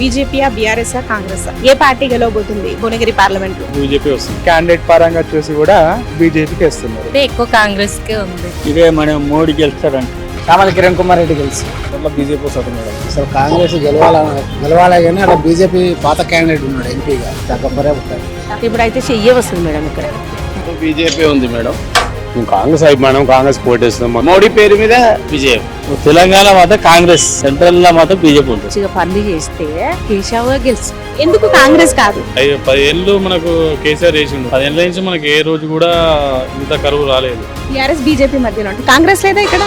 బీజేపీయా BRS Congress ఏ party గెలవబోతుంది? భువనగిరి పార్లమెంట్లో బీజేపీ వస్తుంది. క్యాండిడేట్ పరంగా చూసి కూడా బీజేపీకి ఇస్తున్నారు అంటే ఎక్కువ కాంగ్రెస్ కే ఉంది. ఇదే మన మోడీ గెలుస్తాడంట. చామల కిరణ్ కుమార్ రెడ్డి గెలిచి అట్లా బీజేపీ వస్తుంది మేడం. అసలు కాంగ్రెస్ గెలవాల గెలవాలి కానీ అక్కడ బీజేపీ పాత క్యాండిడేట్ ఉన్నాడు ఎంపీగా. చక్కపరే ఉంటాడు. ఇప్పుడైతే చెయ్యే వస్తుంది మేడం ఇక్కడ. బీజేపీ ఉంది మేడం. కాంగ్రెస్ అభిమానం కాంగ్రెస్ కోటేస్తున్నాం మోడీ పేరు మీద విజయం తెలంగాణ మాత్రం కాంగ్రెస్ సెంట్రల్లో మాత్రం బీజేపీ ఉంటుంది. పనులు చేస్తే కేశవ గెలిచి ఎందుకు కాంగ్రెస్ కాదు? పదేళ్ళు మనకు కేసీఆర్ వేసిండు పదేళ్ళ నుంచి మనకి ఏ రోజు కూడా ఇంత కరువు రాలేదు. బీఆర్ఎస్ బీజేపీ మధ్యలో ఉంటుంది కాంగ్రెస్ లేదా ఇక్కడ?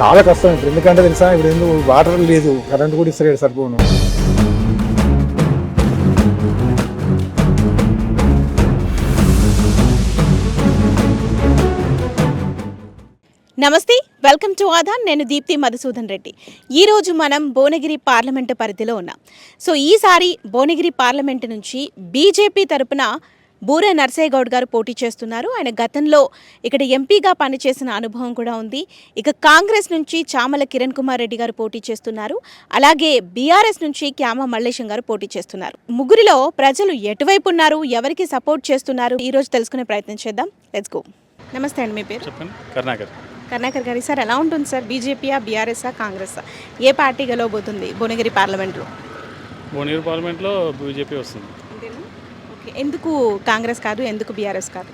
చాలా కష్టం. ఇప్పుడు ఎందుకంటే తెలుసా ఇప్పుడు ఎందుకు వాటర్ లేదు కరెంట్ కూడా ఇస్తారు సరిపోను. నమస్తే వెల్కమ్ టు ఆధార్. నేను దీప్తి మధుసూదన్ రెడ్డి. ఈ రోజు మనం భువనగిరి పార్లమెంటు పరిధిలో ఉన్నాం. సో ఈసారి భువనగిరి పార్లమెంటు నుంచి బీజేపీ తరపున బూర నర్సయ్య గౌడ్ గారు పోటీ చేస్తున్నారు. ఆయన గతంలో ఇక్కడ ఎంపీగా పనిచేసిన అనుభవం కూడా ఉంది. ఇక కాంగ్రెస్ నుంచి చామల కిరణ్ కుమార్ రెడ్డి గారు పోటీ చేస్తున్నారు. అలాగే బీఆర్ఎస్ నుంచి క్యామ మల్లేశం గారు పోటీ చేస్తున్నారు. ముగ్గురిలో ప్రజలు ఎటువైపు ఉన్నారు? ఎవరికి సపోర్ట్ చేస్తున్నారు? ఈ రోజు తెలుసుకునే ప్రయత్నం చేద్దాం. లెట్స్ గో నమస్తే అండి మీ పేరు? చెప్పండి. కర్ణాకర్. కర్ణాకర్ గారి సార్ ఎలా ఉంటుంది సార్? బీజేపీయా బీఆర్ఎస్ కాంగ్రెస్ ఏ పార్టీ గెలవబోతుంది భువనగిరి పార్లమెంట్లో? భువనగిరి పార్లమెంట్లో బీజేపీ వస్తుంది. ఓకే. ఎందుకు కాంగ్రెస్ కాదు ఎందుకు బీఆర్ఎస్ కాదు?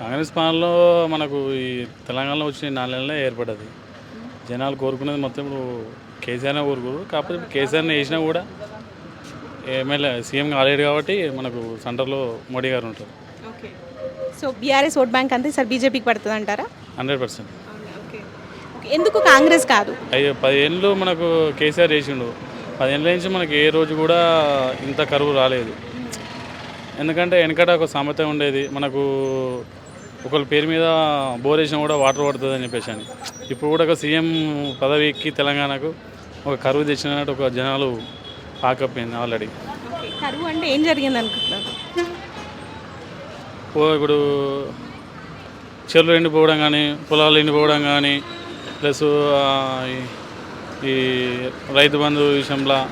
కాంగ్రెస్ పాలనలో మనకు ఈ తెలంగాణలో వచ్చిన నాలుగు నెలలే ఏర్పడ్డది. జనాలు కోరుకునేది మొత్తం ఇప్పుడు కేసీఆర్నే కోరుకోరు. కాకపోతే కేసీఆర్ని వేసినా కూడా ఎమ్మెల్యే సీఎం కాలేడు కాబట్టి మనకు సెంటర్లో మోడీ గారు ఉంటారు. Okay. So BRS vote bank అంతే సార్? బీజేపీకి పడుతుంది అంటారా హండ్రెడ్ పర్సెంట్. ఎందుకు కాంగ్రెస్ కాదు? అయ్యో పదేళ్ళు మనకు కేసీఆర్ వేసిండు పదేళ్ళ నుంచి మనకి ఏ రోజు కూడా ఇంత కరువు రాలేదు. ఎందుకంటే వెనకట ఒక సామెత ఉండేది మనకు ఒకళ్ళ పేరు మీద బోర్ వేసినా కూడా వాటర్ పడుతుంది అని చెప్పేసి అని. ఇప్పుడు కూడా ఒక సీఎం పదవి ఎక్కి తెలంగాణకు ఒక కరువు తెచ్చినట్టు ఒక జనాలు పాకపోయింది ఆల్రెడీ. కరువు అంటే ఏం జరిగింది అనుకుంటున్నారు? ఇప్పుడు చెరువులు ఎండిపోవడం కానీ పొలాలు ఎండిపోవడం కానీ ప్లస్ ఈ- రైతు బంధు విషయంలో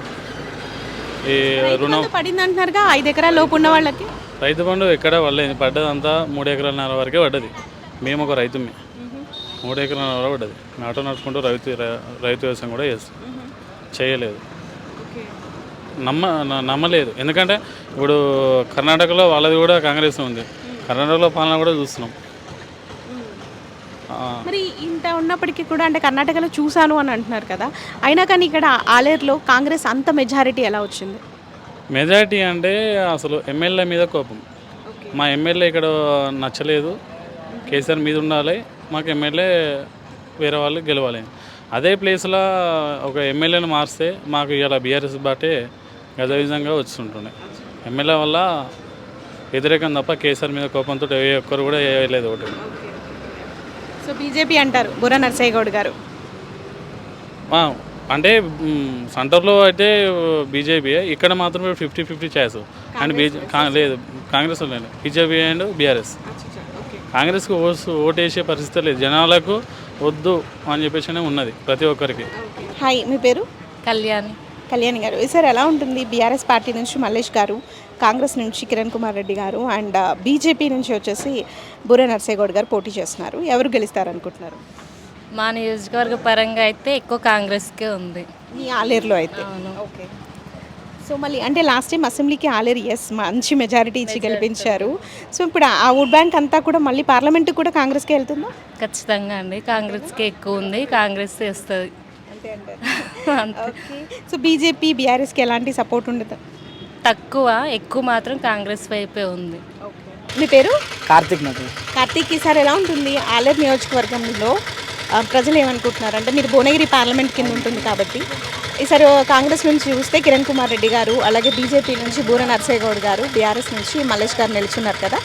ఈ రుణం పడింది అంటున్నారుగా ఐదు ఎకరాల లోపు ఉన్న వాళ్ళకి? రైతు బంధు ఎక్కడ పడలేదు. పడ్డదంతా మూడు ఎకరాలన్నర వరకే పడ్డది. మేము ఒక రైతుమే. మూడు ఎకరాలన్నర పడ్డది. ఆటో నడుచుకుంటూ రైతు రైతు వ్యవసాయం కూడా చేస్తాం. చేయలేదు. నమ్మ నమ్మలేదు. ఎందుకంటే ఇప్పుడు కర్ణాటకలో వాళ్ళది కూడా కాంగ్రెస్ ఉంది. కర్ణాటకలో పాలన కూడా చూస్తున్నాం. మరి ఇంత ఉన్నప్పటికీ కూడా అంటే కర్ణాటకలో చూశాను అని అంటున్నారు కదా. అయినా కానీ ఇక్కడ ఆలేరులో కాంగ్రెస్ అంత మెజారిటీ ఎలా వచ్చింది? మెజారిటీ అంటే అసలు ఎమ్మెల్యే మీద కోపం. మా ఎమ్మెల్యే ఇక్కడ నచ్చలేదు. కేసీఆర్ మీద ఉండాలి. మాకు ఎమ్మెల్యే వేరే వాళ్ళు గెలవాలి. అదే ప్లేస్లో ఒక ఎమ్మెల్యేని మారిస్తే మాకు ఇలా బీఆర్ఎస్ బాటే గజవిజంగా వస్తుంటుండే ఎమ్మెల్యే వల్ల వ్యతిరేకం తప్ప కేసీఆర్ మీద కోపంతో ఏ ఒక్కరు కూడా వేయలేదు ఒకటి. సో బీజేపీ అంటారు బుర్ర నర్సయ్య గౌడ్ గారు అంటే సెంటర్లో అయితే బీజేపీ ఇక్కడ మాత్రం ఫిఫ్టీ ఫిఫ్టీ ఛాయిస్ అండ్ బీజే లేదు కాంగ్రెస్ లేదు బీజేపీ అండ్ బీఆర్ఎస్. కాంగ్రెస్కి ఓసు ఓటు వేసే పరిస్థితి లేదు. జనాలకు వద్దు అని చెప్పేసి ఉన్నది ప్రతి ఒక్కరికి. హాయ్ మీ పేరు? కళ్యాణి. కళ్యాణ్ గారు. సార్ ఎలా ఉంటుంది బీఆర్ఎస్ పార్టీ నుంచి మల్లేష్ గారు? కాంగ్రెస్ నుంచి కిరణ్ కుమార్ రెడ్డి గారు అండ్ బీజేపీ నుంచి వచ్చేసి బుర్ర నర్సయ్య గౌడ్ గారు పోటీ చేస్తున్నారు. ఎవరు గెలుస్తారు అనుకుంటున్నారు మా నియోజకవర్గ పరంగా అయితే ఎక్కువ కాంగ్రెస్ కే ఉంది. మీ ఆలేరులో అయితే. ఓకే. సో మళ్ళీ అంటే లాస్ట్ టైం అసెంబ్లీకి ఆలేరు ఎస్ మంచి మెజారిటీ ఇచ్చి గెలిపించారు. సో ఇప్పుడు ఆ ఓట్ బ్యాంక్ అంతా కూడా మళ్ళీ పార్లమెంట్ కూడా కాంగ్రెస్కి వెళ్తుందా? ఖచ్చితంగా అండి. కాంగ్రెస్కే ఎక్కువ ఉంది. కాంగ్రెస్ వస్తుంది సో బీజేపీ బీఆర్ఎస్కి ఎలాంటి సపోర్ట్ ఉండదు? తక్కువ ఎక్కువ మాత్రం కాంగ్రెస్ వైపే ఉంది. మీ పేరు? కార్తిక్ నాకు కార్తీక్ ఈసారి ఎలా ఉంటుంది ఆలేరు నియోజకవర్గంలో? ఆ, ప్రజలు ఏమనుకుంటున్నారు? అంటే మీరు భువనగిరి పార్లమెంట్ కింద ఉంటుంది కాబట్టి. ఈసారి కాంగ్రెస్ నుంచి చూస్తే కిరణ్ కుమార్ రెడ్డి గారు అలాగే బీజేపీ నుంచి బూర నర్సయ్య గౌడ్ గారు బీఆర్ఎస్ నుంచి మల్లేష్ గారు నిలుచున్నారు కదా.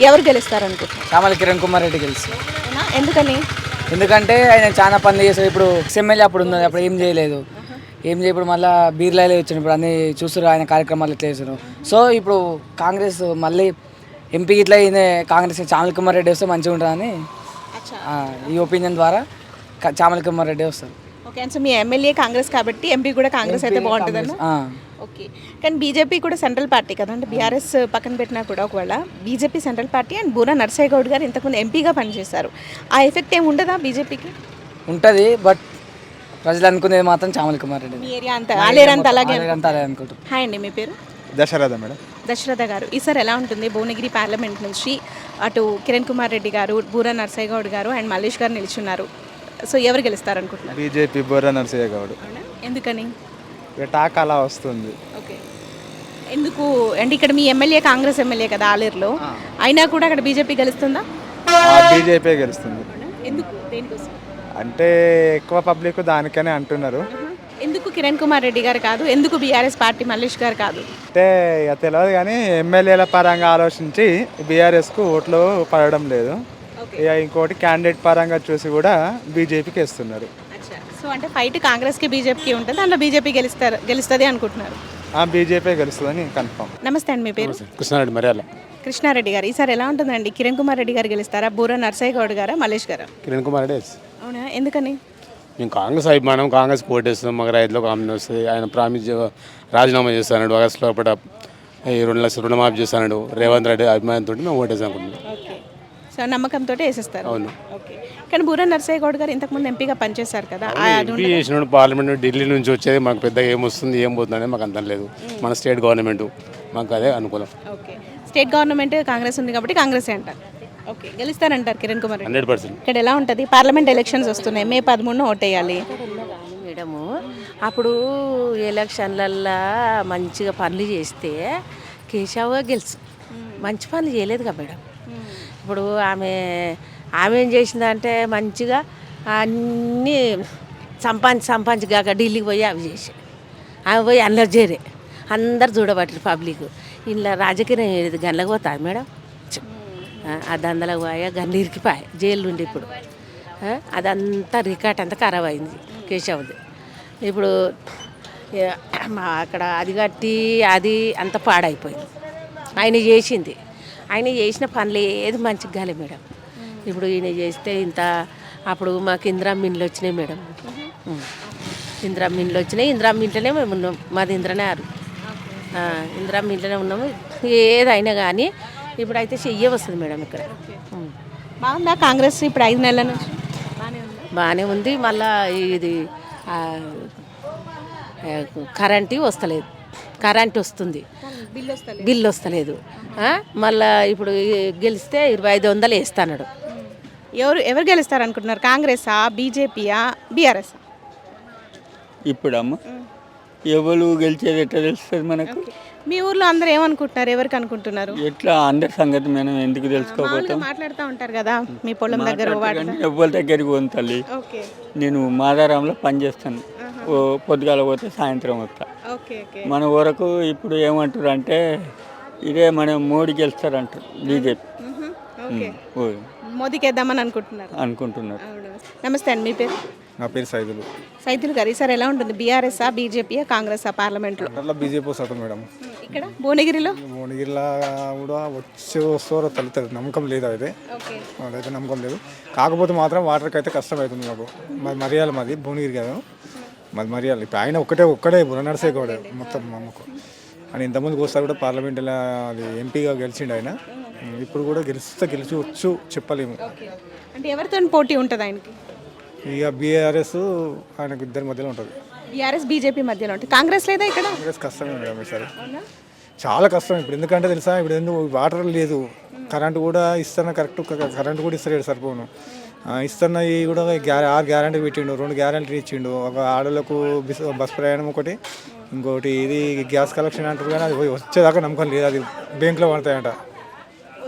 ఎవరు గెలుస్తారు అనుకుంటున్నారు కిరణ్ కుమార్ రెడ్డి అవునా? ఎందుకని? ఎందుకంటే ఆయన చాలా పనులు చేశారు ఇప్పుడు ఎమ్మెల్యే అప్పుడు ఉన్నది. అప్పుడు ఏం చేయలేదు. ఏం చేయ ఇప్పుడు మళ్ళీ బీర్లాలే వచ్చాను ఇప్పుడు అన్ని చూస్తారు ఆయన కార్యక్రమాలు ఎట్లా చేశారు సో ఇప్పుడు కాంగ్రెస్ మళ్ళీ ఎంపీ ఇట్లా కాంగ్రెస్ చామల కుమార్ రెడ్డి వస్తే మంచిగా ఉంటుందని ఈ ఒపీనియన్ ద్వారా చామల కుమార్ రెడ్డి వస్తారు. ఓకే సో మీ ఎమ్మెల్యే కాంగ్రెస్ కాబట్టి ఎంపీ కూడా కాంగ్రెస్ అయితే బాగుంటుందన్న. ఓకే కానీ బీజేపీ కూడా సెంట్రల్ పార్టీ కదా అంటే బీఆర్ఎస్ పక్కన పెట్టినా కూడా ఒకవేళ BJP central party and Bura Narsaiah Goud గారు ఇంతకుముందు ఎంపీగా పనిచేశారు. ఆ ఎఫెక్ట్ ఏమి ఉండదా బీజేపీకి? ఉంటుంది బట్ ప్రజలు అనుకునేది మాత్రం చామల కుమార్ రెడ్డి. మీ ఏరియా అంతా ఆలేరంతా అలాగే అంతా అదే అనుకుంటారు హాయ్ అండి మీ పేరు? దశరథ మేడం. దశరథ గారు. ఈసారి ఎలా ఉంటుంది? భువనగిరి పార్లమెంట్ నుంచి అటు కిరణ్ కుమార్ రెడ్డి గారు బూరా నర్సయ్య గౌడ్ గారు అండ్ మల్లేష్ గారు నిల్చున్నారు. సో ఎవరు గెలుస్తారనుకుంటున్నారు? బీజేపీ బొర్ర నరసయ్య గౌడ్? ఎందుకని? టాక్ అలా వస్తుంది. ఓకే. ఎందుకు? అంటే ఇక్కడ మీ ఎమ్మెల్యే కాంగ్రెస్ ఎమ్మెల్యే కదా ఆలేరులో అయినా కూడా అక్కడ బీజేపీ గెలుస్తుందా? బీజేపీ గెలుస్తుంది. ఎందుకు? దేనికోసం? అంటే ఎక్కువ పబ్లిక్ దానికనే అంటున్నారు. ఎందుకు కిరణ్ కుమార్ రెడ్డి గారు కాదు? ఎందుకు బీఆర్ఎస్ పార్టీ మల్లేష్ గారు కాదు? అంటే ఇక తెలియదు కానీ ఎమ్మెల్యేల పరంగా ఆలోచించి బీఆర్ఎస్కు ఓట్లు పడడం లేదు. ఇక ఇంకోటి క్యాండిడేట్ పరంగా చూసి కూడా బీజేపీకి ఇస్తున్నారు సో అంటే ఫైట్ కాంగ్రెస్కి బీజేపీకి ఉంటుంది? దాంట్లో బీజేపీ గెలుస్తారు గెలుస్తుంది అనుకుంటున్నారు? ఆ బీజేపీ గెలుస్తుందని కన్ఫర్మ్. నమస్తే అండి మీ పేరు? కృష్ణారెడ్డి మర్యాల. కృష్ణారెడ్డి గారు. ఈసారి ఎలా ఉంటుందండి? కిరణ్ కుమార్ రెడ్డి గారు గెలుస్తారా? బూరా నర్సయ్య గౌడ్ గారా? మల్లేష్ గారా? కిరణ్ కుమార్ రెడ్డి అవునా? ఎందుకని? మేము కాంగ్రెస్ అభిమానం కాంగ్రెస్ పోటేస్తున్నాం మాకు రైతులకు కామన్ వస్తుంది. ఆయన ప్రామిస్ రాజీనామా చేస్తాడు ఆగస్టు లోపల ఈ రెండు లక్షలు రుణమాఫీ చేస్తాడు రేవంత్ రెడ్డి అభిమానంతో మేము ఓటేసాం అనుకుంటున్నాం సో నమ్మకంతో వేసేస్తారు. అవును. ఓకే. కానీ బూరా నర్సయ్య గౌడ్ గారు ఇంతకుముందు ఎంపీగా పనిచేశారు కదా. ఎంపీ చేసినాడు పార్లమెంట్ ఢిల్లీ నుంచి వచ్చేది. మాకు పెద్దగా ఏం వస్తుంది ఏం పోతుంది అనేది మాకు అంతం లేదు. మన స్టేట్ గవర్నమెంట్. మాకు అదే అనుకూలం. ఓకే. స్టేట్ గవర్నమెంట్ కాంగ్రెస్ ఉంది కాబట్టి కాంగ్రెస్ అంటారు. ఓకే గెలుస్తారంటారు కిరణ్ కుమార్ రెడ్డి. Hundred percent. ఇక్కడ ఎలా ఉంటుంది? పార్లమెంట్ ఎలక్షన్స్ వస్తున్నాయి మే పదమూడున ఓటేయాలి మేడము అప్పుడు ఎలక్షన్లల్లో మంచిగా పనులు చేస్తే కేశవ్గా గెలుసు. మంచి పనులు చేయలేదు కదా మేడం. ఇప్పుడు ఆమె ఆమె ఏం చేసిందంటే మంచిగా అన్నీ సంపాదించి సంపాదించి కాక ఢిల్లీకి పోయి అవి చేసి. ఆమె పోయి అందులో చేరే. అందరు చూడబట్టారు పబ్లిక్. ఇలా రాజకీయం ఏది? గన్లకు పోతా మేడం? ఛ్. ఆ, ఆ దందలకు పోయా గన్నీరికి పాయ జైలు ఉండి ఇప్పుడు. అదంతా రికార్డ్ అంతా ఖరాబ్ అయింది కేశవ్ది. ఇప్పుడు మా అక్కడ అది కట్టి అది అంత పాడైపోయింది. ఆయన చేసింది. ఆయన చేసిన పనులు ఏది మంచిగా కాలే మేడం. ఇప్పుడు ఈయన చేస్తే ఇంత అప్పుడు మాకు ఇందిరా మిన్లు వచ్చినాయి మేడం. ఇందిరా మిన్లు వచ్చినాయి ఇందిరా మింట్లోనే మేము ఉన్నాం. మాది ఇంద్రనే ఆరు. ఇందిరా ఉన్నాము. ఏదైనా కానీ ఇప్పుడైతే చెయ్యే వస్తుంది మేడం ఇక్కడ. బాగుందా కాంగ్రెస్ ఇప్పుడు ఐదు నెలల నుంచి? బాగానే ఉందా. మళ్ళా ఇది కరెంట్ వస్తలేదు. కరెంట్ వస్తుంది. బిల్లు వస్తలేదు. బిల్లు వస్తలేదు. ఆ, మళ్ళా ఇప్పుడు గెలిస్తే ఇరవై ఐదు వందలు వేస్తాడు ఎవరు ఎవరు గెలుస్తారు అనుకుంటున్నారు కాంగ్రెసా బీజేపీయా బీఆర్ఎస్ ఇప్పుడమ్మ. ఎవరు గెలిచేది ఎట్లా తెలుస్తుంది మనకు? మీ ఊర్లో అందరూ ఏమనుకుంటున్నారు? ఎవరికి అనుకుంటున్నారు? ఎట్లా? అందరి సంగతి మనం ఎందుకు మామూలుగా తెలుసుకోపోతాం మాట్లాడుతూ ఉంటారు కదా మీ పొలం దగ్గర వాటి దగ్గరికి పోను తల్లి. ఓకే. నేను మాదారంలో పనిచేస్తాను. ఓ పొద్దుగాల పోతే సాయంత్రం వస్తా. Okay okay. మన వరకు ఇప్పుడు ఏమంటారు అంటే ఇదే మనం మోడీ గెలుస్తారంటారు బీజేపీ. ఓకే. ఓ మోదీకి వేద్దామని అనుకుంటున్నారు. అనుకుంటున్నారు. అవును? నమస్తే అండి మీ పేరు? నా పేరు సైదులు. సైదుల్ గారు ఈసారి ఎలా ఉంటుంది? బీఆర్ఎస్ఆ బీజేపీయా కాంగ్రెసా పార్లమెంట్లో? అట్లా బీజేపీ వస్తుంది మేడం. ఇక్కడ? భువనగిరిలో? భువనగిరిలో కూడా వచ్చి వస్తారో తల్లుతుంది నమ్మకం లేదు అయితే? అదైతే నమ్మకం లేదు. కాకపోతే మాత్రం వాటర్కి అయితే కష్టం అవుతుంది మాకు. మాది మరియాల మాది భువనగిరి కదా. మాది మరియాల ఇప్పుడు ఆయన ఒక్కటే ఒక్కడే బుర్రనర్సే కూడా మొత్తం మామకు ఆయన ఇంతకుముందు వస్తారు కూడా పార్లమెంట్లో అది ఎంపీగా గెలిచిండు ఆయన. ఇప్పుడు కూడా గెలిస్తే గెలిచవచ్చు చెప్పలేము. అంటే ఎవరితో పోటీ ఉంటుంది ఆయనకి? ఇక బీఆర్ఎస్ ఆయనకు ఇద్దరి మధ్యలో ఉంటుంది. బీఆర్ఎస్ బీజేపీ మధ్యలో ఉంటుంది. కాంగ్రెస్ లేదా ఇక్కడ? కాంగ్రెస్ కష్టమే మేడం ఈసారి. చాలా కష్టం ఇప్పుడు. ఎందుకంటే తెలుసా ఇప్పుడు ఎందుకు వాటర్ లేదు. కరెంట్ కూడా ఇస్తున్న కరెక్ట్ కరెంట్ కూడా ఇస్తలేడు సరిపోను. ఇస్తున్నవి కూడా గ్యార ఆరు గ్యారంటీ పెట్టిండు రెండు గ్యారంటీ ఇచ్చిండు. ఒక ఆడలకు బిస్ ప్రయాణం ఒకటి ఇంకోటి ఇది గ్యాస్ కలెక్షన్ అంటారు కానీ అది వచ్చేదాకా నమ్మకం లేదు. అది బ్యాంకులో పడతాయంట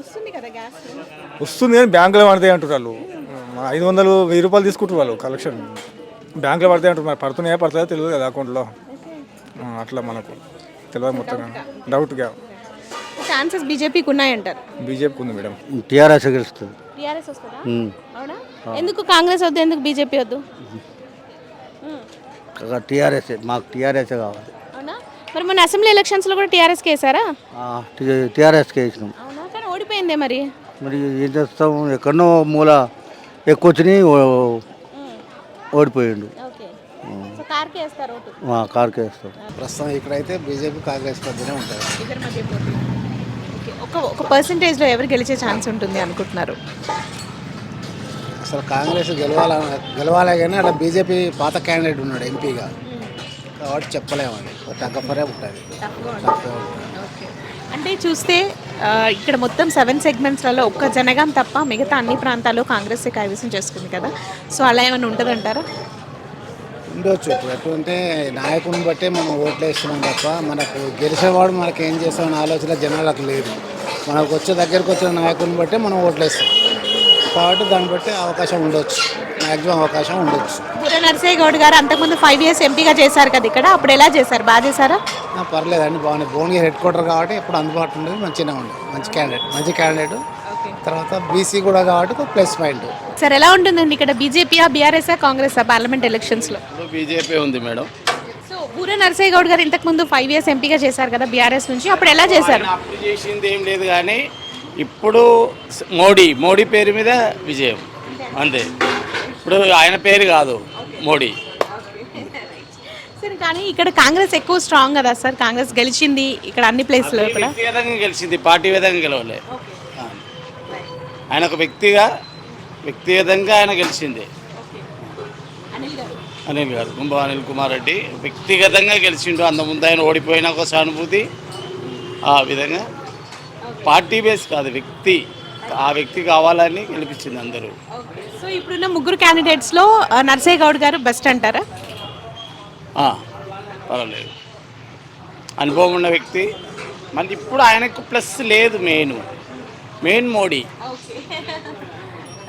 వస్తుంది కదా గ్యాస్. వస్తుంది కానీ బ్యాంకులో పడతాయి అంటారు వాళ్ళు. ఐదు వందలు వెయ్యి రూపాయలు తీసుకుంటారు వాళ్ళు కలెక్షన్. బ్యాంకులో పడతాయి అంటారు మరి పడుతున్నాయా పడుతుందా తెలియదు కదా అకౌంట్లో. అట్లా మనకు తెలియదు మొత్తం. డౌట్గా. ఛాన్సెస్ బీజేపీకి ఉన్నాయంటారు. బీజేపీకి ఉంది మేడం. టీఆర్ఎస్ గెలుస్తుంది. టీఆర్ఎస్ వస్తుందా? అవునా? ఎందుకు కాంగ్రెస్ వద్దు ఎందుకు బీజేపీ వద్దు? టీఆర్ఎస్ మాకు టీఆర్ఎస్ కావాలి. అవునా? మరి మొన్న అసెంబ్లీ ఎలక్షన్స్లో కూడా టీఆర్ఎస్కి వేసారా టీఆర్ఎస్కి వేసినాం అవునా? కానీ ఓడిపోయిందే మరి. మరి ఏం చేస్తాం? ఎక్కడనో మూల ఎక్కువ వచ్చినాయి ఓ- ఓడిపోయిండు. ఓకే. సో కార్కి వేస్తారు ఓటు. మా కార్కే ఇస్తాం ప్రస్తుతం ఇక్కడైతే బీజేపీ కాంగ్రెస్ మధ్యనే ఉంటుంది ఇద్దరి మధ్య పోటీ. ఓకే. ఒక ఒక పర్సంటేజ్లో ఎవరు గెలిచే ఛాన్స్ ఉంటుంది అనుకుంటున్నారు? అసలు కాంగ్రెస్ గెలవాల గెలవాలే కానీ అలా బీజేపీ పాత క్యాండిడేట్ ఉన్నాడు ఎంపీగా. కాబట్టి చెప్పలేము అది. తగ్గపరే ఉంటుంది. ఓకే. అంటే చూస్తే ఇక్కడ మొత్తం సెవెన్ సెగ్మెంట్స్లలో ఒక్క జనగాం తప్ప మిగతా అన్ని ప్రాంతాల్లో కాంగ్రెస్ కైవసం చేసుకుంది కదా? సో అలా ఏమైనా ఉంటుందంటారా? ఉండొచ్చు. ఇప్పుడు ఎటువంటి నాయకుని బట్టే మనం ఓట్లు వేస్తున్నాం తప్ప మనకు గెలిచేవాడు మనకి ఏం చేస్తామని ఆలోచన జనాలకు లేదు. మనకు వచ్చే దగ్గరకు వచ్చిన నాయకుని బట్టే మనం ఓట్లు వేస్తాం కాబట్టి దాన్ని బట్టి అవకాశం ఉండొచ్చు. మ్యాక్సిమం అవకాశం ఉండొచ్చు. బుర్ర నర్సయ్య గౌడ్ గారు అంతకుముందు ఫైవ్ ఇయర్స్ ఎంపీగా చేశారు కదా ఇక్కడ అప్పుడు ఎలా చేశారు? బాగా చేశారా? ఆ, పర్లేదండి బాగుంది. భువనగిరి హెడ్ క్వార్టర్ కాబట్టి ఇప్పుడు అందుబాటులో ఉండేది మంచిగా ఉంది మంచి క్యాండిడేట్ మంచి క్యాండిడేట్ తర్వాత బీసీ కూడా కాబట్టి ఒక ప్లస్ పాయింట్ సార్ ఎలా ఉంటుందండి ఇక్కడ? బీజేపీయా బీఆర్ఎస్ఆ కాంగ్రెస్ పార్లమెంట్ ఎలక్షన్స్లో బీజేపీ ఉంది మేడం. సో బూర నర్సయ్య గౌడ్ గారు ఇంతకుముందు ఫైవ్ ఇయర్స్ ఎంపీగా చేశారు కదా బీఆర్ఎస్ నుంచి అప్పుడు ఎలా చేశారు? అప్పుడు చేసింది ఏం లేదు కానీ ఇప్పుడు స- మోడీ మోడీ పేరు మీద విజయం. అంతే. ఇప్పుడు ఆయన పేరు కాదు మోడీ. సరే కానీ ఇక్కడ కాంగ్రెస్ ఎక్కువ స్ట్రాంగ్ కదా సార్ కాంగ్రెస్ గెలిచింది ఇక్కడ అన్ని ప్లేస్లో కూడా. వ్యక్తిగతంగా గెలిచింది పార్టీ విధంగా గెలవలే. ఆయన ఒక వ్యక్తిగా వ్యక్తిగతంగా ఆయన గెలిచింది. అనిల్ గారు. కుంభ అనిల్ కుమార్ రెడ్డి వ్యక్తిగతంగా గెలిచిండు. అంత ముందు ఆయన ఓడిపోయిన ఒక సానుభూతి. ఆ విధంగా పార్టీ బేస్ కాదు వ్యక్తి. ఆ వ్యక్తి కావాలని గెలిపించింది అందరూ. సో ఇప్పుడున్న ముగ్గురు క్యాండిడేట్స్లో నర్సయ్య గౌడ్ గారు బెస్ట్ అంటారా? ఆ, పర్వాలేదు. అనుభవం ఉన్న వ్యక్తి. మళ్ళీ ఇప్పుడు ఆయనకు ప్లస్ లేదు మెయిన్. మెయిన్ మోడీ.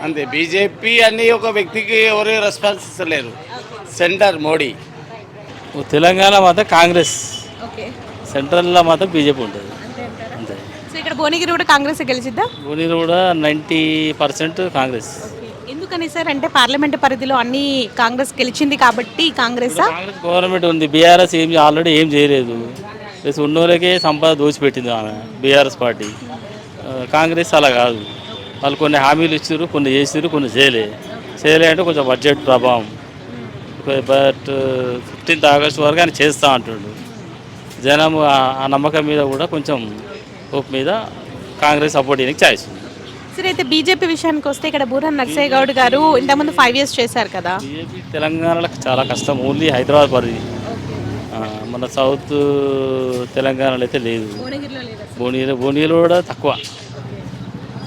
అంతే బీజేపీ అని ఒక వ్యక్తికి ఎవరు రెస్పాన్స్ ఇస్తలేరు. సెంటర్ మోడీ. తెలంగాణ మాత్రం కాంగ్రెస్. ఓకే సెంట్రల్లో మాత్రం బీజేపీ ఉంటుంది. ఇక్కడ భువనగిరి కూడా కాంగ్రెస్ గెలిచిద్దా? ఊరిలో కూడా నైంటీ పర్సెంట్ కాంగ్రెస్. ఎందుకని సార్? అంటే పార్లమెంట్ పరిధిలో అన్ని కాంగ్రెస్ గెలిచింది కాబట్టి కాంగ్రెసా కాంగ్రెస్ గవర్నమెంట్ ఉంది. బీఆర్ఎస్ ఏం ఆల్రెడీ ఏం చేయలేదు. ప్లస్ ఉన్నోళ్ళకే సంపద దోచిపెట్టింది ఆమె బీఆర్ఎస్ పార్టీ. కాంగ్రెస్ అలా కాదు. వాళ్ళు కొన్ని హామీలు ఇచ్చారు కొన్ని చేసారు కొన్ని చేయలే. చేయలే అంటే కొంచెం బడ్జెట్ ప్రభావం. బట్ ఫిఫ్టీన్త్ ఆగస్ట్ వరకు ఆయన చేస్తా అంటుండు. జనం ఆ నమ్మకం మీద కూడా కొంచెం హోప్ మీద కాంగ్రెస్ సపోర్ట్ చేయడానికి ఛాయిస్ ఉంది. సరే అయితే బీజేపీ విషయానికి వస్తే ఇక్కడ బూరన్ నర్సయ్య గౌడ్ గారు ఇంతకుముందు ఫైవ్ ఇయర్స్ చేశారు కదా. బీజేపీ తెలంగాణలో చాలా కష్టం. ఓన్లీ హైదరాబాద్ పరిధి. ఆ, మన సౌత్ తెలంగాణలో అయితే లేదు. భువనగిరి భువనగిరిలో కూడా తక్కువ.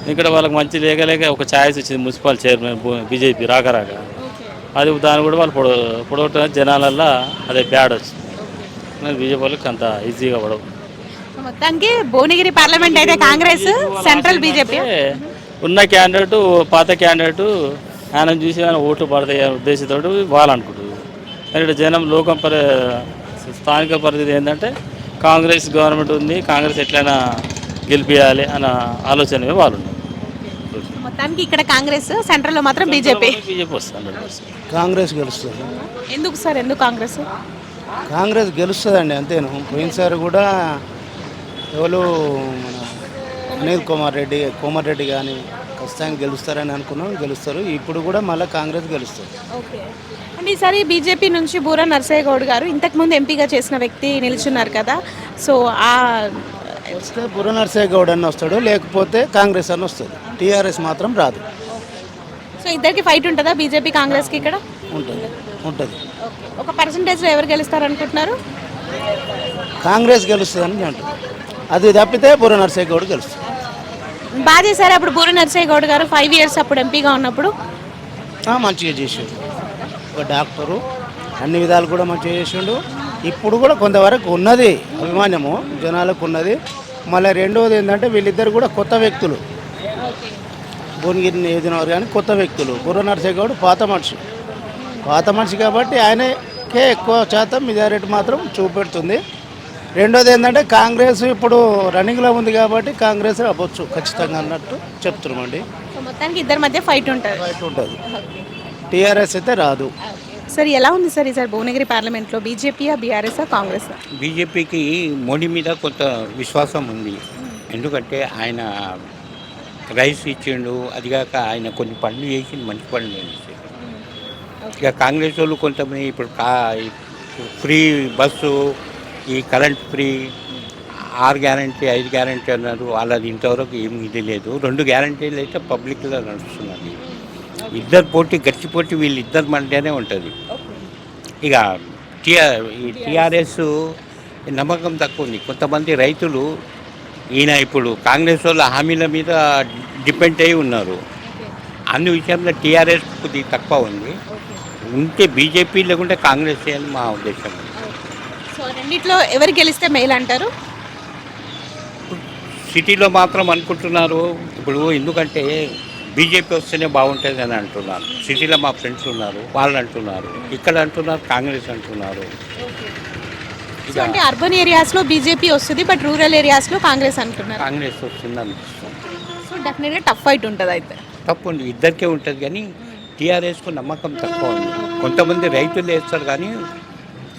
ఇక్కడ వాళ్ళకి మంచి లేక లేక ఒక ఛాయిస్ వచ్చింది మున్సిపల్ చైర్మన్ బీజేపీ రాక రాక. అది దాన్ని కూడా వాళ్ళు పొడ పొడవటం జనాలల్లో అదే బ్యాడ్ వచ్చింది. బీజేపీ వాళ్ళకి అంత ఈజీగా పడవు. మొత్తానికి భువనగిరి పార్లమెంట్ అయితే కాంగ్రెస్ సెంట్రల్ బీజేపీ. ఉన్న క్యాండిడేట్ పాత క్యాండిడేట్ ఆయన చూసి ఆయన ఓట్లు పడతాయి అనే ఉద్దేశంతో వాళ్ళు అనుకుంటారు కానీ ఇక్కడ జనం లోకం పరి స్థానిక పరిస్థితి ఏంటంటే కాంగ్రెస్ గవర్నమెంట్ ఉంది కాంగ్రెస్ ఎట్లయినా గెలిపించాలి అన్న ఆలోచన వాళ్ళు మొత్తానికి ఇక్కడ కాంగ్రెస్ సెంట్రల్లో మాత్రం బీజేపీ. బీజేపీ వస్తుంది కాంగ్రెస్ గెలుస్తుంది. ఎందుకు సార్ ఎందుకు కాంగ్రెస్? కాంగ్రెస్ గెలుస్తుందండి అంతేను. పోయినసారి కూడా ఎవరు మన అనిల్ కుమార్ రెడ్డి కుమార్ రెడ్డి కానీ ఖచ్చితంగా గెలుస్తారని అనుకున్నాం గెలుస్తారు. ఇప్పుడు కూడా మళ్ళీ కాంగ్రెస్ గెలుస్తుంది. ఓకే. అండ్ ఈసారి బీజేపీ నుంచి బూర నర్సయ్య గౌడ్ గారు ఇంతకుముందు ఎంపీగా చేసిన వ్యక్తి నిల్చున్నారు కదా. సో ఆ వస్తే బుర్ర నరసయ్య గౌడ్ అన్న వస్తాడు లేకపోతే కాంగ్రెస్ అన్న వస్తుంది టీఆర్ఎస్ మాత్రం రాదు. సో ఇద్దరికి ఫైట్ ఉంటుందా బీజేపీ కాంగ్రెస్కి ఇక్కడ? ఉంటుంది. ఉంటుంది. ఒక పర్సంటేజ్లో ఎవరు గెలుస్తారు అనుకుంటున్నారు? కాంగ్రెస్ గెలుస్తుందని నేను అంటున్నాను అది తప్పితే బుర్ర నరసయ్య గౌడ్ గెలుస్తుంది. బాగా చేశారు అప్పుడు బూర నర్సయ్య గౌడ్ గారు? ఫైవ్ ఇయర్స్ అప్పుడు ఎంపీగా ఉన్నప్పుడు? ఆ, మంచిగా చేసాడు. ఒక డాక్టరు అన్ని విధాలు కూడా మంచిగా చేసిండు. ఇప్పుడు కూడా కొంతవరకు ఉన్నది అభిమానము జనాలకు ఉన్నది. మళ్ళీ రెండవది ఏంటంటే వీళ్ళిద్దరు కూడా కొత్త వ్యక్తులు. భువనగిరి నియోజకవర్గానికి కొత్త వ్యక్తులు. బుర్ర నరసయ్య గౌడ్ పాత మనిషి. పాత మనిషి కాబట్టి ఆయనకే ఎక్కువ శాతం మెజారిటీ మాత్రం చూపెడుతుంది. రెండోది ఏంటంటే కాంగ్రెస్ ఇప్పుడు రన్నింగ్లో ఉంది కాబట్టి కాంగ్రెస్ అవ్వచ్చు ఖచ్చితంగా అన్నట్టు చెప్తున్నామండి. సో మొత్తానికి ఇద్దరి మధ్య ఫైట్ ఉంటుంది. బయట ఉంటుంది. టీఆర్ఎస్ అయితే రాదు. సార్ ఎలా ఉంది సార్ ఈసారి భువనగిరి పార్లమెంట్లో? బీజేపీయా బీఆర్ఎస్ కాంగ్రెస్ బీజేపీకి మోడీ మీద కొంత విశ్వాసం ఉంది. ఎందుకంటే ఆయన రైస్ ఇచ్చిండు అదిగాక ఆయన కొన్ని పనులు చేసి మంచి పనులు చేసి ఇక కాంగ్రెస్ వాళ్ళు కొంతమంది ఇప్పుడు కా ఫ్రీ బస్సు ఈ కరెంట్ ఫ్రీ ఆరు గ్యారంటీ ఐదు గ్యారంటీ అన్నారు. వాళ్ళది ఇంతవరకు ఏమి ఇది లేదు. రెండు గ్యారంటీలు అయితే పబ్లిక్లో నడుస్తున్నది. ఇద్దరు పోటీ గట్టి పోటీ వీళ్ళిద్దరు మధ్యనే ఉంటుంది. ఇక టీఆర్ ఈ టీఆర్ఎస్ నమ్మకం తక్కువ ఉంది. కొంతమంది రైతులు ఈయన ఇప్పుడు కాంగ్రెస్ వాళ్ళ హామీల మీద డిపెండ్ అయి ఉన్నారు. అన్ని విషయంలో టీఆర్ఎస్ కొద్దిగా తక్కువ ఉంది. ఉంటే బీజేపీ లేకుంటే కాంగ్రెస్ అని మా ఉద్దేశం. సో రెండిట్లో ఎవరు గెలిస్తే మేలు అంటారు? సిటీలో మాత్రం అనుకుంటున్నారు. ఇప్పుడు ఎందుకంటే బీజేపీ వస్తేనే బాగుంటుంది అని అంటున్నారు. సిటీలో మా ఫ్రెండ్స్ ఉన్నారు వాళ్ళు అంటున్నారు ఇక్కడ అంటున్నారు కాంగ్రెస్ అంటున్నారు. అంటే అర్బన్ ఏరియాస్లో బీజేపీ వస్తుంది బట్ రూరల్ ఏరియాస్లో కాంగ్రెస్ అంటున్నారు. కాంగ్రెస్ వస్తుంది అనిపిస్తుంది. సో డెఫినెట్గా టఫ్ ఫైట్ ఉంటుంది అయితే. తప్పు ఉంది ఇద్దరికే ఉంటుంది కానీ టీఆర్ఎస్కు నమ్మకం తక్కువ ఉంది. కొంతమంది రైతులు వేస్తారు కానీ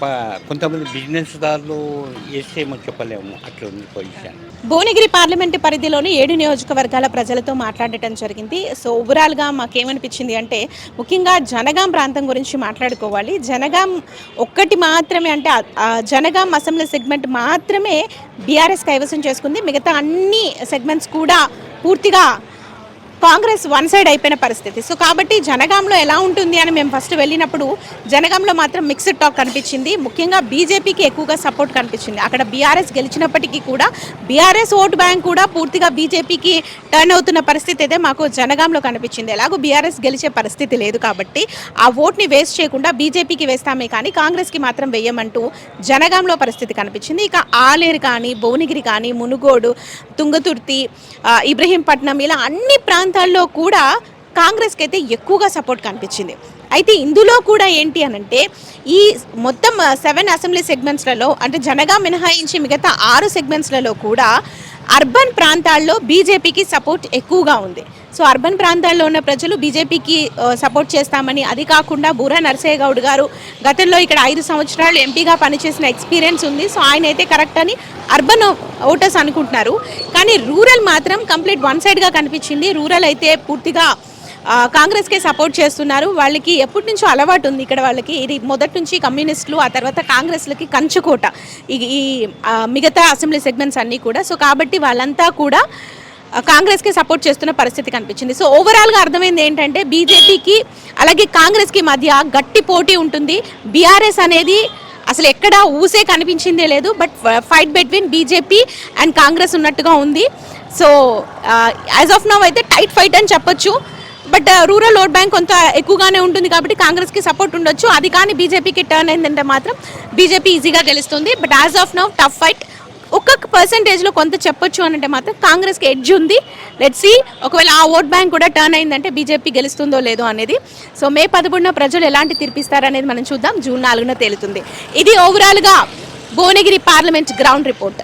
ప- కొంతమంది బిజినెస్దారులు వేస్తేమో చెప్పలేము. అట్లా ఉంది పొజిషన్ భువనగిరి పార్లమెంటు పరిధిలోని ఏడు నియోజకవర్గాల ప్రజలతో మాట్లాడటం జరిగింది. సో ఓవరాల్గా మాకేమనిపించింది అంటే ముఖ్యంగా జనగాం ప్రాంతం గురించి మాట్లాడుకోవాలి. జనగాం ఒక్కటి మాత్రమే అంటే జనగాం అసెంబ్లీ సెగ్మెంట్ మాత్రమే బీఆర్ఎస్ కైవసం చేసుకుంది. మిగతా అన్ని సెగ్మెంట్స్ కూడా పూర్తిగా కాంగ్రెస్ వన్ సైడ్ అయిపోయిన పరిస్థితి. సో కాబట్టి జనగాంలో ఎలా ఉంటుంది అని మేము ఫస్ట్ వెళ్ళినప్పుడు జనగాంలో మాత్రం మిక్స్డ్ టాక్ కనిపించింది. ముఖ్యంగా బీజేపీకి ఎక్కువగా సపోర్ట్ కనిపించింది. అక్కడ బీఆర్ఎస్ గెలిచినప్పటికీ కూడా బీఆర్ఎస్ ఓటు బ్యాంక్ కూడా పూర్తిగా బీజేపీకి టర్న్ అవుతున్న పరిస్థితి అయితే మాకు జనగాంలో కనిపించింది. ఎలాగో బీఆర్ఎస్ గెలిచే పరిస్థితి లేదు కాబట్టి ఆ ఓట్ని వేస్ట్ చేయకుండా బీజేపీకి వేస్తామే కానీ కాంగ్రెస్కి మాత్రం వేయమంటూ జనగాంలో పరిస్థితి కనిపించింది. ఇక ఆలేరు కానీ భువనగిరి కానీ మునుగోడు తుంగతుర్తి ఇబ్రహీంపట్నం ఇలా అన్ని ప్రాంతాల్లో కూడా కాంగ్రెస్కి అయితే ఎక్కువగా సపోర్ట్ కనిపించింది. అయితే ఇందులో కూడా ఏంటి అనంటే ఈ మొత్తం సెవెన్ అసెంబ్లీ సెగ్మెంట్స్లలో అంటే జనగా మినహాయించి మిగతా ఆరు సెగ్మెంట్స్లలో కూడా అర్బన్ ప్రాంతాల్లో బీజేపీకి సపోర్ట్ ఎక్కువగా ఉంది. సో అర్బన్ ప్రాంతాల్లో ఉన్న ప్రజలు బీజేపీకి సపోర్ట్ చేస్తామని అది కాకుండా బూరా నరసయ్య గౌడ్ గారు గతంలో ఇక్కడ ఐదు సంవత్సరాలు ఎంపీగా పనిచేసిన ఎక్స్పీరియన్స్ ఉంది. సో ఆయన అయితే కరెక్ట్ అని అర్బన్ ఓటర్స్ అనుకుంటున్నారు. కానీ రూరల్ మాత్రం కంప్లీట్ వన్ సైడ్గా కనిపించింది. రూరల్ అయితే పూర్తిగా కాంగ్రెస్కే సపోర్ట్ చేస్తున్నారు. వాళ్ళకి ఎప్పటి నుంచో అలవాటు ఉంది ఇక్కడ వాళ్ళకి. ఇది మొదటి నుంచి కమ్యూనిస్టులు ఆ తర్వాత కాంగ్రెస్లకి కంచుకోట. ఈ మిగతా అసెంబ్లీ సెగ్మెంట్స్ అన్నీ కూడా. సో కాబట్టి వాళ్ళంతా కూడా కాంగ్రెస్కి సపోర్ట్ చేస్తున్న పరిస్థితి కనిపించింది. సో ఓవరాల్గా అర్థమైంది ఏంటంటే బీజేపీకి అలాగే కాంగ్రెస్కి మధ్య గట్టి పోటీ ఉంటుంది. బీఆర్ఎస్ అనేది అసలు ఎక్కడ ఊసే కనిపించిందే లేదు. But fight between BJP and Congress ఉన్నట్టుగా ఉంది. సో యాజ్ ఆఫ్ నవ్ అయితే టైట్ ఫైట్ అని చెప్పొచ్చు. But uh, rural vote bank కొంత ఎక్కువగానే ఉంటుంది కాబట్టి కాంగ్రెస్కి సపోర్ట్ ఉండొచ్చు. అది కానీ బీజేపీకి టర్న్ అయిందంటే మాత్రం బీజేపీ ఈజీగా గెలుస్తుంది. But as of now tough fight ఒక్కొక్క పర్సంటేజ్లో కొంత చెప్పొచ్చు అని అంటే మాత్రం కాంగ్రెస్కి ఎడ్జ్ ఉంది. లెట్ సి ఒకవేళ ఆ ఓట్ బ్యాంక్ కూడా టర్న్ అయిందంటే బీజేపీ గెలుస్తుందో లేదో అనేది. సో మే పదమూడున ప్రజలు ఎలాంటి తీర్పిస్తారనేది మనం చూద్దాం. జూన్ నాలుగున తేలుతుంది. ఇది ఓవరాల్గా భువనగిరి పార్లమెంట్ గ్రౌండ్ రిపోర్ట్